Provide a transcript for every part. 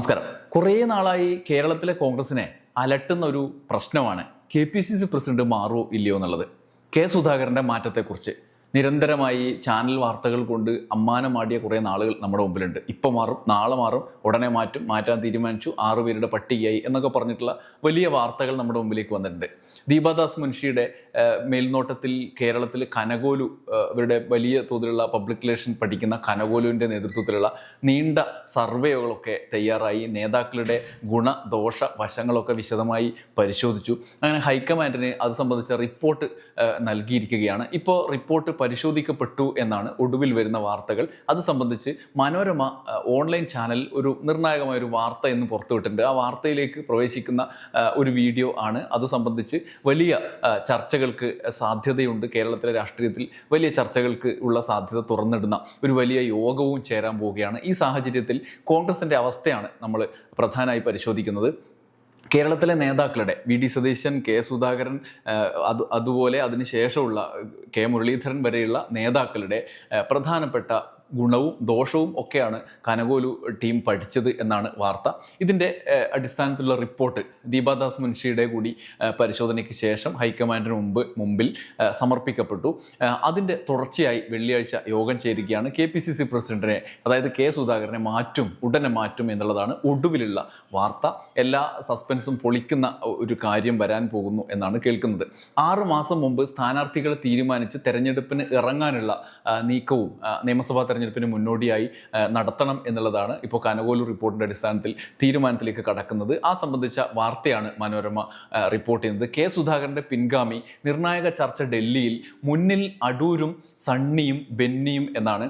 നമസ്കാരം. കുറേ നാളായി കേരളത്തിലെ കോൺഗ്രസിനെ അലട്ടുന്ന ഒരു പ്രശ്നമാണ് K P C C president മാറുമോ ഇല്ലയോ എന്നുള്ളത്. കെ സുധാകരന്റെ മാറ്റത്തെക്കുറിച്ച്. നിരന്തരമായി ചാനൽ വാർത്തകൾ കൊണ്ട് അമ്മാനമാടിയ കുറേ നാളുകൾ നമ്മുടെ മുമ്പിലുണ്ട്. ഇപ്പോൾ മാറും നാളെ മാറും ഉടനെ മാറ്റും മാറ്റാൻ തീരുമാനിച്ചു ആറുപേരുടെ പട്ടികയായി എന്നൊക്കെ പറഞ്ഞിട്ടുള്ള വലിയ വാർത്തകൾ നമ്മുടെ മുമ്പിലേക്ക് വന്നിട്ടുണ്ട്. ദീപാദാസ് മുൻഷിയുടെ മേൽനോട്ടത്തിൽ കേരളത്തിൽ കനകോലു ഇവരുടെ വലിയ തോതിലുള്ള പബ്ലിക് റിലേഷൻ പഠിക്കുന്ന കനകോലുവിന്റെ നേതൃത്വത്തിലുള്ള നീണ്ട സർവേകളൊക്കെ തയ്യാറായി. നേതാക്കളുടെ ഗുണദോഷ വശങ്ങളൊക്കെ വിശദമായി പരിശോധിച്ചു. അങ്ങനെ ഹൈക്കമാൻഡിന് അത് സംബന്ധിച്ച റിപ്പോർട്ട് നൽകിയിരിക്കുകയാണ്. ഇപ്പോൾ റിപ്പോർട്ട് പരിശോധിക്കപ്പെട്ടു എന്നാണ് ഒടുവിൽ വരുന്ന വാർത്തകൾ. അത് സംബന്ധിച്ച് മനോരമ ഓൺലൈൻ ചാനൽ ഒരു നിർണായകമായ ഒരു വാർത്ത എന്ന് പുറത്തുവിട്ടിട്ടുണ്ട്. ആ വാർത്തയിലേക്ക് പ്രവേശിക്കുന്ന ഒരു വീഡിയോ ആണ്. അത് സംബന്ധിച്ച് വലിയ ചർച്ചകൾക്ക് സാധ്യതയുണ്ട്. കേരളത്തിലെ രാഷ്ട്രീയത്തിൽ വലിയ ചർച്ചകൾക്ക് ഉള്ള സാധ്യത തുറന്നിടുന്ന ഒരു വലിയ യോഗവും ചേരാൻ പോവുകയാണ്. ഈ സാഹചര്യത്തിൽ കോൺഗ്രസിന്റെ അവസ്ഥയാണ് നമ്മൾ പ്രധാനമായി പരിശോധിക്കുന്നത്. കേരളത്തിലെ നേതാക്കളുടെ V D Satheesan K Sudhakaran അത് അതുപോലെ അതിനുശേഷമുള്ള കെ മുരളീധരൻ വരെയുള്ള നേതാക്കളുടെ പ്രധാനപ്പെട്ട ഗുണവും ദോഷവും ഒക്കെയാണ് കനകോലു ടീം പഠിച്ചത് എന്നാണ് വാർത്ത. ഇതിന്റെ അടിസ്ഥാനത്തിലുള്ള റിപ്പോർട്ട് ദീപാദാസ് മുൻഷിയുടെ കൂടി പരിശോധനയ്ക്ക് ശേഷം ഹൈക്കമാൻഡിന് മുമ്പ് മുമ്പിൽ സമർപ്പിക്കപ്പെട്ടു. അതിന്റെ തുടർച്ചയായി വെള്ളിയാഴ്ച യോഗം ചേരുകയാണ് കെ പി സി സി പ്രസിഡന്റിനെ അതായത് കെ സുധാകരനെ മാറ്റും ഉടനെ മാറ്റും എന്നുള്ളതാണ് ഒടുവിലുള്ള വാർത്ത. എല്ലാ സസ്പെൻസും പൊളിക്കുന്ന ഒരു കാര്യം വരാൻ പോകുന്നു എന്നാണ് കേൾക്കുന്നത്. ആറു മാസം മുമ്പ് സ്ഥാനാർത്ഥികളെ തീരുമാനിച്ച് തെരഞ്ഞെടുപ്പിന് ഇറങ്ങാനുള്ള നീക്കവും നിയമസഭാ നിയമസഭാ തെരഞ്ഞെടുപ്പിന് മുന്നോടിയായി നടത്തണം എന്നുള്ളതാണ് ഇപ്പോൾ കനകോലു റിപ്പോർട്ടിന്റെ അടിസ്ഥാനത്തിൽ തീരുമാനത്തിലേക്ക് കടക്കുന്നത്. ആ സംബന്ധിച്ച വാർത്തയാണ് മനോരമ റിപ്പോർട്ട് ചെയ്യുന്നത്. കെ സുധാകരന്റെ പിൻഗാമി നിർണായക ചർച്ച ഡൽഹിയിൽ മുന്നിൽ അടൂരും സണ്ണിയും ബെന്നിയും എന്നാണ്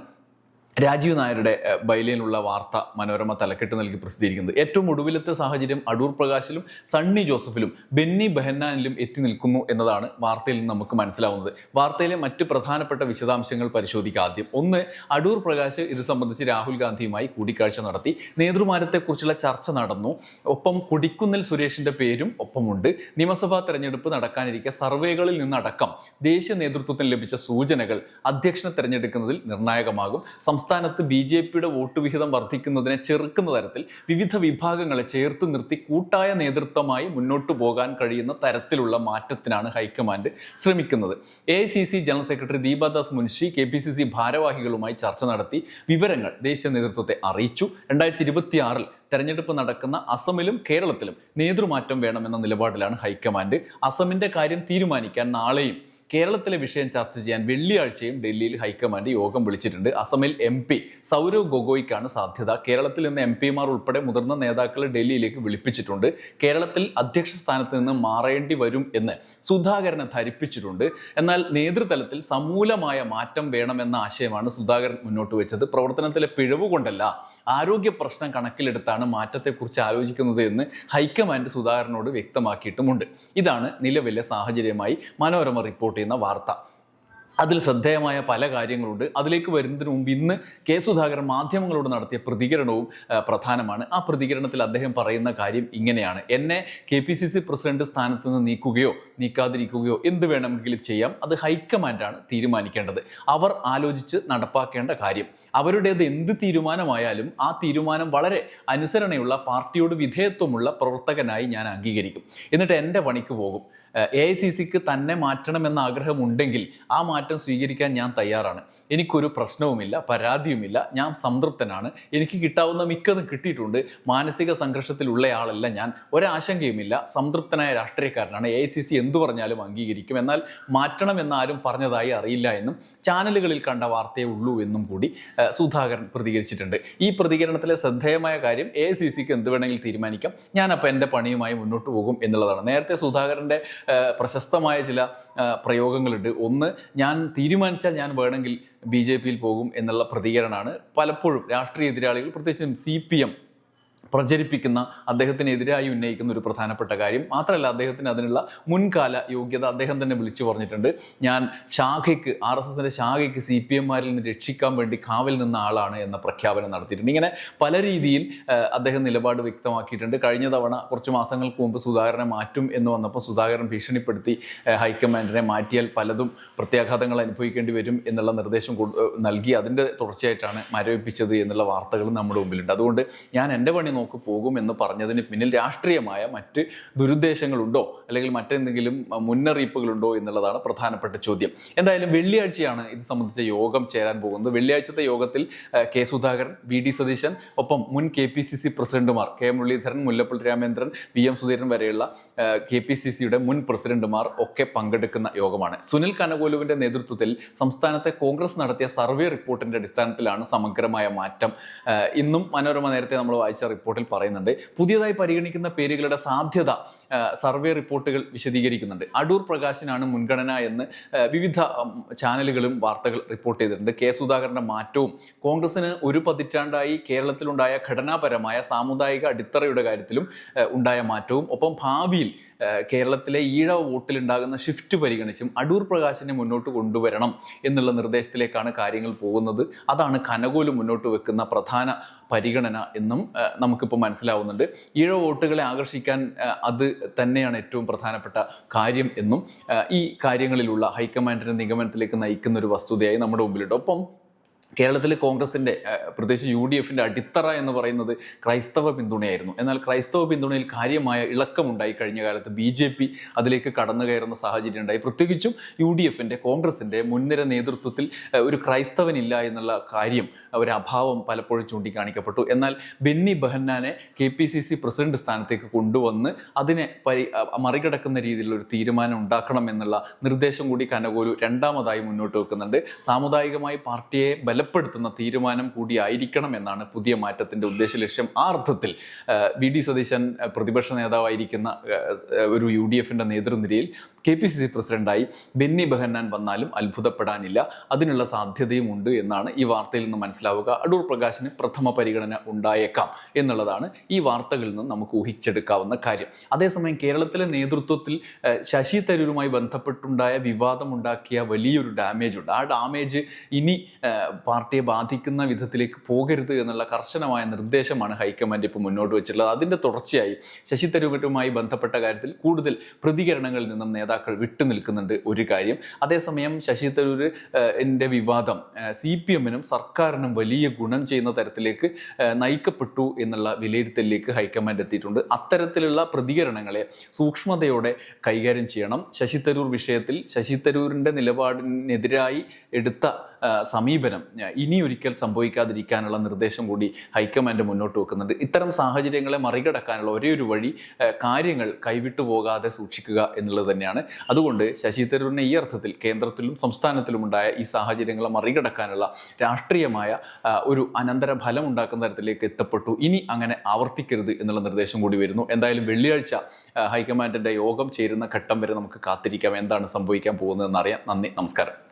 രാജീവ് നായരുടെ ബൈലയിലുള്ള വാർത്ത മനോരമ തലക്കെട്ട് നൽകി പ്രസിദ്ധീകരിക്കുന്നത്. ഏറ്റവും ഒടുവിലത്തെ സാഹചര്യം അടൂർ പ്രകാശിലും സണ്ണി ജോസഫിലും ബെന്നി ബെഹന്നാനിലും എത്തി നിൽക്കുന്നു എന്നതാണ് വാർത്തയിൽ നിന്ന് നമുക്ക് മനസ്സിലാവുന്നത്. വാർത്തയിലെ മറ്റ് പ്രധാനപ്പെട്ട വിശദാംശങ്ങൾ പരിശോധിക്കുക ആദ്യം. ഒന്ന് അടൂർ പ്രകാശ് ഇത് സംബന്ധിച്ച് രാഹുൽ ഗാന്ധിയുമായി കൂടിക്കാഴ്ച നടത്തി. നേതൃമാരത്തെക്കുറിച്ചുള്ള ചർച്ച നടന്നു. ഒപ്പം കൊടിക്കുന്നിൽ സുരേഷിന്റെ പേരും ഒപ്പമുണ്ട്. നിയമസഭാ തെരഞ്ഞെടുപ്പ് നടക്കാനിരിക്കെ സർവേകളിൽ നിന്നടക്കം ദേശീയ നേതൃത്വത്തിന് ലഭിച്ച സൂചനകൾ അധ്യക്ഷനെ തെരഞ്ഞെടുക്കുന്നതിൽ നിർണായകമാകും. സംസ്ഥാനത്ത് ബി ജെ പിയുടെ വോട്ട് വിഹിതം വർദ്ധിക്കുന്നതിനെ ചെറുക്കുന്ന തരത്തിൽ വിവിധ വിഭാഗങ്ങളെ ചേർത്ത് നിർത്തി കൂട്ടായ നേതൃത്വമായി മുന്നോട്ട് പോകാൻ കഴിയുന്ന തരത്തിലുള്ള മാറ്റത്തിനാണ് ഹൈക്കമാൻഡ് ശ്രമിക്കുന്നത്. A general secretary Deepa Das Munshi K P C C ഭാരവാഹികളുമായി ചർച്ച നടത്തി വിവരങ്ങൾ ദേശീയ നേതൃത്വത്തെ അറിയിച്ചു. രണ്ടായിരത്തി തെരഞ്ഞെടുപ്പ് നടക്കുന്ന അസമിലും കേരളത്തിലും നേതൃമാറ്റം വേണമെന്ന നിലപാടിലാണ് ഹൈക്കമാൻഡ്. അസമിന്റെ കാര്യം തീരുമാനിക്കാൻ നാളെയും കേരളത്തിലെ വിഷയം ചർച്ച ചെയ്യാൻ വെള്ളിയാഴ്ചയും ഡൽഹിയിൽ ഹൈക്കമാൻഡ് യോഗം വിളിച്ചിട്ടുണ്ട്. അസമിൽ എം പി സൗരവ് ഗൊഗോയ്ക്കാണ് സാധ്യത. കേരളത്തിൽ നിന്ന് എം പിമാർ ഉൾപ്പെടെ മുതിർന്ന നേതാക്കളെ ഡൽഹിയിലേക്ക് വിളിപ്പിച്ചിട്ടുണ്ട്. കേരളത്തിൽ അധ്യക്ഷ സ്ഥാനത്ത് നിന്ന് മാറേണ്ടി വരും എന്ന് സുധാകരനെ ധരിപ്പിച്ചിട്ടുണ്ട്. എന്നാൽ നേതൃതലത്തിൽ സമൂലമായ മാറ്റം വേണമെന്ന ആശയമാണ് സുധാകരൻ മുന്നോട്ട് വെച്ചത്. പ്രവർത്തനത്തിലെ പിഴവ് കൊണ്ടല്ല ആരോഗ്യ പ്രശ്നം കണക്കിലെടുത്താണ് മാറ്റത്തെക്കുറിച്ച് ആലോചിക്കുന്നത് എന്ന് ഹൈക്കമാൻഡ് സുധാകരനോട് വ്യക്തമാക്കിയിട്ടുമുണ്ട്. ഇതാണ് നിലവിലെ സാഹചര്യമായി മനോരമ റിപ്പോർട്ട് ചെയ്യുന്ന വാർത്ത. അതിൽ ശ്രദ്ധേയമായ പല കാര്യങ്ങളുണ്ട്. അതിലേക്ക് വരുന്നതിന് മുമ്പ് ഇന്ന് കെ സുധാകരൻ മാധ്യമങ്ങളോട് നടത്തിയ പ്രതികരണവും പ്രധാനമാണ്. ആ പ്രതികരണത്തിൽ അദ്ദേഹം പറയുന്ന കാര്യം ഇങ്ങനെയാണ്. എന്നെ K P C C president സ്ഥാനത്ത് നിന്ന് നീക്കുകയോ നീക്കാതിരിക്കുകയോ എന്ത് വേണമെങ്കിലും ചെയ്യാം. അത് ഹൈക്കമാൻഡാണ് തീരുമാനിക്കേണ്ടത്. അവർ ആലോചിച്ച് നടപ്പാക്കേണ്ട കാര്യം. അവരുടേത് എന്ത് തീരുമാനമായാലും ആ തീരുമാനം വളരെ അനുസരണയുള്ള പാർട്ടിയോട് വിധേയത്വമുള്ള പ്രവർത്തകനായി ഞാൻ അംഗീകരിക്കും. എന്നിട്ട് എന്റെ പണിക്ക് പോകും. എ ഐ സി സിക്ക് തന്നെ മാറ്റണമെന്ന ആഗ്രഹമുണ്ടെങ്കിൽ ആ മാറ്റം സ്വീകരിക്കാൻ ഞാൻ തയ്യാറാണ്. എനിക്കൊരു പ്രശ്നവുമില്ല പരാതിയുമില്ല. ഞാൻ സംതൃപ്തനാണ്. എനിക്ക് കിട്ടാവുന്ന മിക്കതും കിട്ടിയിട്ടുണ്ട്. മാനസിക സംഘർഷത്തിലുള്ള ആളല്ല ഞാൻ. ഒരാശങ്കയുമില്ല. സംതൃപ്തനായ രാഷ്ട്രീയക്കാരനാണ്. എ സി സി എന്തു പറഞ്ഞാലും അംഗീകരിക്കും. എന്നാൽ മാറ്റണം എന്നാരും പറഞ്ഞതായി അറിയില്ല എന്നും ചാനലുകളിൽ കണ്ട വാർത്തയേ ഉള്ളൂ എന്നും കൂടി സുധാകരൻ പ്രതികരിച്ചിട്ടുണ്ട്. ഈ പ്രതികരണത്തിലെ ശ്രദ്ധേയമായ കാര്യം എ സി സിക്ക് എന്ത് വേണമെങ്കിൽ തീരുമാനിക്കാം. ഞാനപ്പോൾ എന്റെ പണിയുമായി മുന്നോട്ട് പോകും എന്നുള്ളതാണ്. നേരത്തെ സുധാകരന്റെ പ്രശസ്തമായ ചില പ്രയോഗങ്ങളുണ്ട്. ഒന്ന് ഞാൻ തീരുമാനിച്ചാൽ ഞാൻ വേണമെങ്കിൽ ബി ജെ പിയിൽ പോകും എന്നുള്ള പ്രതികരണമാണ് പലപ്പോഴും രാഷ്ട്രീയ എതിരാളികൾ പ്രത്യേകിച്ചും സി പി എം പ്രചരിപ്പിക്കുന്ന അദ്ദേഹത്തിനെതിരായി ഉന്നയിക്കുന്ന ഒരു പ്രധാനപ്പെട്ട കാര്യം. മാത്രമല്ല അദ്ദേഹത്തിന് അതിനുള്ള മുൻകാല യോഗ്യത അദ്ദേഹം തന്നെ വിളിച്ചു പറഞ്ഞിട്ടുണ്ട്. ഞാൻ ശാഖയ്ക്ക് ആർ എസ് എസിന്റെ ശാഖയ്ക്ക് സി പി എമ്മാരിൽ നിന്ന് രക്ഷിക്കാൻ വേണ്ടി കാവൽ നിന്ന ആളാണ് എന്ന പ്രഖ്യാപനം നടത്തിയിട്ടുണ്ട്. ഇങ്ങനെ പല രീതിയിൽ അദ്ദേഹം നിലപാട് വ്യക്തമാക്കിയിട്ടുണ്ട്. കഴിഞ്ഞ തവണ കുറച്ച് മാസങ്ങൾക്ക് മുമ്പ് സുധാകരനെ മാറ്റും എന്ന് വന്നപ്പോൾ സുധാകരൻ ഭീഷണിപ്പെടുത്തി ഹൈക്കമാൻഡിനെ മാറ്റിയാൽ പലതും പ്രത്യാഘാതങ്ങൾ അനുഭവിക്കേണ്ടി വരും എന്നുള്ള നിർദ്ദേശം നൽകി. അതിന്റെ തുടർച്ചയായിട്ടാണ് മരവിപ്പിച്ചത് എന്നുള്ള വാർത്തകൾ നമ്മുടെ മുമ്പിലുണ്ട്. അതുകൊണ്ട് ഞാൻ എന്റെ പണി നോക്ക് പോകും എന്ന് പറഞ്ഞതിന് പിന്നിൽ രാഷ്ട്രീയമായ മറ്റ് ദുരുദ്ദേശങ്ങളുണ്ടോ? അല്ലെങ്കിൽ മറ്റെന്തെങ്കിലും മുന്നറിയിപ്പുകളുണ്ടോ എന്നുള്ളതാണ് പ്രധാനപ്പെട്ട ചോദ്യം. എന്തായാലും വെള്ളിയാഴ്ചയാണ് ഇത് സംബന്ധിച്ച യോഗം ചേരാൻ പോകുന്നത്. വെള്ളിയാഴ്ചത്തെ യോഗത്തിൽ K Sudhakaran V D Satheesan ഒപ്പം മുൻ കെ പി സി സി പ്രസിഡന്റുമാർ K Muraleedharan Mullappally Ramachandran V M Sudheeran വരെയുള്ള കെ പി സി സിയുടെ മുൻ പ്രസിഡന്റുമാർ ഒക്കെ പങ്കെടുക്കുന്ന യോഗമാണ്. സുനിൽ കനകോലുവിന്റെ നേതൃത്വത്തിൽ സംസ്ഥാനത്തെ കോൺഗ്രസ് നടത്തിയ സർവേ റിപ്പോർട്ടിന്റെ അടിസ്ഥാനത്തിലാണ് സമഗ്രമായ മാറ്റം. ഇന്നും മനോരമ നേരത്തെ നമ്മൾ വായിച്ച റിപ്പോർട്ടിൽ പറയുന്നുണ്ട്. പുതിയതായി പരിഗണിക്കുന്ന പേരുകളുടെ സാധ്യത സർവേ റിപ്പോർട്ടുകൾ വിശദീകരിക്കുന്നുണ്ട്. അടൂർ പ്രകാശിനാണ് മുൻഗണന എന്ന് വിവിധ ചാനലുകളും വാർത്തകൾ റിപ്പോർട്ട് ചെയ്തിട്ടുണ്ട്. കെ സുധാകരന്റെ മാറ്റവും കോൺഗ്രസിന് ഒരു പതിറ്റാണ്ടായി കേരളത്തിലുണ്ടായ ഘടനാപരമായ സാമുദായിക അടിത്തറയുടെ കാര്യത്തിലും ഉണ്ടായ മാറ്റവും ഒപ്പം ഭാവിയിൽ കേരളത്തിലെ ഈഴവ വോട്ടിലുണ്ടാകുന്ന ഷിഫ്റ്റ് പരിഗണിച്ചും അടൂർ പ്രകാശിനെ മുന്നോട്ട് കൊണ്ടുവരണം എന്നുള്ള നിർദ്ദേശത്തിലേക്കാണ് കാര്യങ്ങൾ പോകുന്നത്. അതാണ് കനകോൽ മുന്നോട്ട് വെക്കുന്ന പ്രധാന പരിഗണന എന്നും നമുക്കിപ്പോൾ മനസ്സിലാവുന്നുണ്ട്. ഈഴ വോട്ടുകളെ ആകർഷിക്കാൻ അത് തന്നെയാണ് ഏറ്റവും പ്രധാനപ്പെട്ട കാര്യം എന്നും ഈ കാര്യങ്ങളിലുള്ള ഹൈക്കമാൻഡിന്റെ നിഗമനത്തിലേക്ക് നയിക്കുന്ന ഒരു വസ്തുതയായി നമ്മുടെ മുമ്പിലുണ്ട്. ഒപ്പം കേരളത്തിലെ കോൺഗ്രസിന്റെ പ്രത്യേകിച്ച് യു ഡി എഫിന്റെ അടിത്തറ എന്ന് പറയുന്നത് ക്രൈസ്തവ പിന്തുണയായിരുന്നു. എന്നാൽ ക്രൈസ്തവ പിന്തുണയിൽ കാര്യമായ ഇളക്കമുണ്ടായി കഴിഞ്ഞ കാലത്ത് ബി ജെ പി അതിലേക്ക് കടന്നു കയറുന്ന സാഹചര്യം ഉണ്ടായി. പ്രത്യേകിച്ചും യു ഡി എഫിന്റെ കോൺഗ്രസിന്റെ മുൻനിര നേതൃത്വത്തിൽ ഒരു ക്രൈസ്തവനില്ല എന്നുള്ള കാര്യം ഒരു അഭാവം പലപ്പോഴും ചൂണ്ടിക്കാണിക്കപ്പെട്ടു. എന്നാൽ Benny ബെഹന്നാനെ K P C C president സ്ഥാനത്തേക്ക് കൊണ്ടുവന്ന് അതിനെ പരി മറികടക്കുന്ന രീതിയിലുള്ള ഒരു തീരുമാനം ഉണ്ടാക്കണം എന്നുള്ള നിർദ്ദേശം കൂടി കനകോലു രണ്ടാമതായി മുന്നോട്ട് വെക്കുന്നുണ്ട്. സാമുദായികമായി പാർട്ടിയെ ബലപ്പെടുത്തുന്ന തീരുമാനം കൂടിയായിരിക്കണം എന്നാണ് പുതിയ മാറ്റത്തിന്റെ ഉദ്ദേശ ലക്ഷ്യം. ആ അർത്ഥത്തിൽ വി ഡി സതീശൻ പ്രതിപക്ഷ നേതാവായിരിക്കുന്ന ഒരു യു ഡി എഫിന്റെ നേതൃനിരയിൽ കെ പി സി സി പ്രസിഡന്റായി ബെന്നി ബെഹന്നാൻ വന്നാലും അത്ഭുതപ്പെടാനില്ല. അതിനുള്ള സാധ്യതയും ഉണ്ട് എന്നാണ് ഈ വാർത്തയിൽ നിന്ന് മനസ്സിലാവുക. അടൂർ പ്രകാശിന് പ്രഥമ പരിഗണന ഉണ്ടായേക്കാം എന്നുള്ളതാണ് ഈ വാർത്തകളിൽ നിന്ന് നമുക്ക് ഊഹിച്ചെടുക്കാവുന്ന കാര്യം. അതേസമയം കേരളത്തിലെ നേതൃത്വത്തിൽ ശശി തരൂരുമായി ബന്ധപ്പെട്ടുണ്ടായ വിവാദമുണ്ടാക്കിയ വലിയൊരു ഡാമേജ് ഉണ്ട്. ആ ഡാമേജ് ഇനി പാർട്ടിയെ ബാധിക്കുന്ന വിധത്തിലേക്ക് പോകരുത് എന്നുള്ള കർശനമായ നിർദ്ദേശമാണ് ഹൈക്കമാൻഡ് ഇപ്പോൾ മുന്നോട്ട് വെച്ചിട്ടുള്ളത്. അതിന്റെ തുടർച്ചയായി ശശി തരൂരുമായി ബന്ധപ്പെട്ട കാര്യത്തിൽ കൂടുതൽ പ്രതികരണങ്ങളിൽ നിന്നും നേതാക്കൾ വിട്ടുനിൽക്കുന്നുണ്ട് ഒരു കാര്യം. അതേസമയം ശശി തരൂർ എന്റെ വിവാദം സി പി എമ്മിനും സർക്കാരിനും വലിയ ഗുണം ചെയ്യുന്ന തരത്തിലേക്ക് നയിക്കപ്പെട്ടു എന്നുള്ള വിലയിരുത്തലിലേക്ക് ഹൈക്കമാൻഡ് എത്തിയിട്ടുണ്ട്. അത്തരത്തിലുള്ള പ്രതികരണങ്ങളെ സൂക്ഷ്മതയോടെ കൈകാര്യം ചെയ്യണം. ശശി തരൂർ വിഷയത്തിൽ ശശി തരൂരിന്റെ നിലപാടിനെതിരായി എടുത്ത സമീപനം. ഇനി ഒരിക്കൽ സംഭവിക്കാതിരിക്കാനുള്ള നിർദ്ദേശം കൂടി ഹൈക്കമാൻഡ് മുന്നോട്ട് വെക്കുന്നുണ്ട്. ഇത്തരം സാഹചര്യങ്ങളെ മറികടക്കാനുള്ള ഒരേ ഒരു വഴി കാര്യങ്ങൾ കൈവിട്ടു പോകാതെ സൂക്ഷിക്കുക എന്നുള്ളത് തന്നെയാണ്. അതുകൊണ്ട് ശശി തരൂരിനെ ഈ അർത്ഥത്തിൽ കേന്ദ്രത്തിലും സംസ്ഥാനത്തിലും ഉണ്ടായ ഈ സാഹചര്യങ്ങളെ മറികടക്കാനുള്ള രാഷ്ട്രീയമായ ഒരു അനന്തര ഫലം ഉണ്ടാക്കുന്ന തരത്തിലേക്ക് എത്തപ്പെട്ടു. ഇനി അങ്ങനെ ആവർത്തിക്കരുത് എന്നുള്ള നിർദ്ദേശം കൂടി വരുന്നു. എന്തായാലും വെള്ളിയാഴ്ച ഹൈക്കമാൻഡിന്റെ യോഗം ചേരുന്ന ഘട്ടം വരെ നമുക്ക് കാത്തിരിക്കാം. എന്താണ് സംഭവിക്കാൻ പോകുന്നതെന്ന് അറിയാം. നന്ദി. നമസ്കാരം.